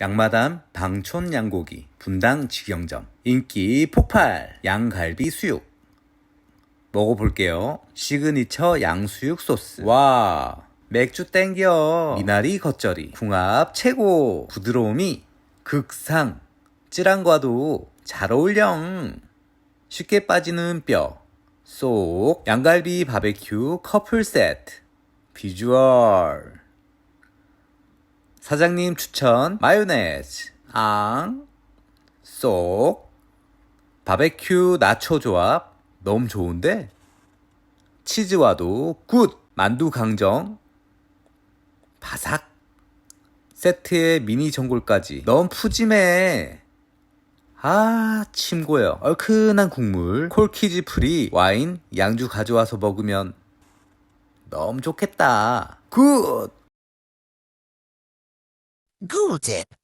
양마담 방촌 양고기 분당 직영점 인기 폭발 양갈비 수육. 먹어볼게요. 시그니처 양수육 소스. 와 맥주 땡겨. 미나리 겉절이. 궁합 최고. 부드러움이 극상. 찌란과도 잘 어울려 쉽게 빠지는 뼈. 쏙. 양갈비 바베큐 커플 세트. 비주얼 사장님 추천 마요네즈 앙 쏙 바베큐 나초 조합 너무 좋은데? 치즈와도 굿! 만두 강정 바삭! 세트에 미니 전골까지. 너무 푸짐해. 아 침고요. 얼큰한 국물 콜키지 프리 와인 양주 가져와서 먹으면 너무 좋겠다. 굿 Gooltip.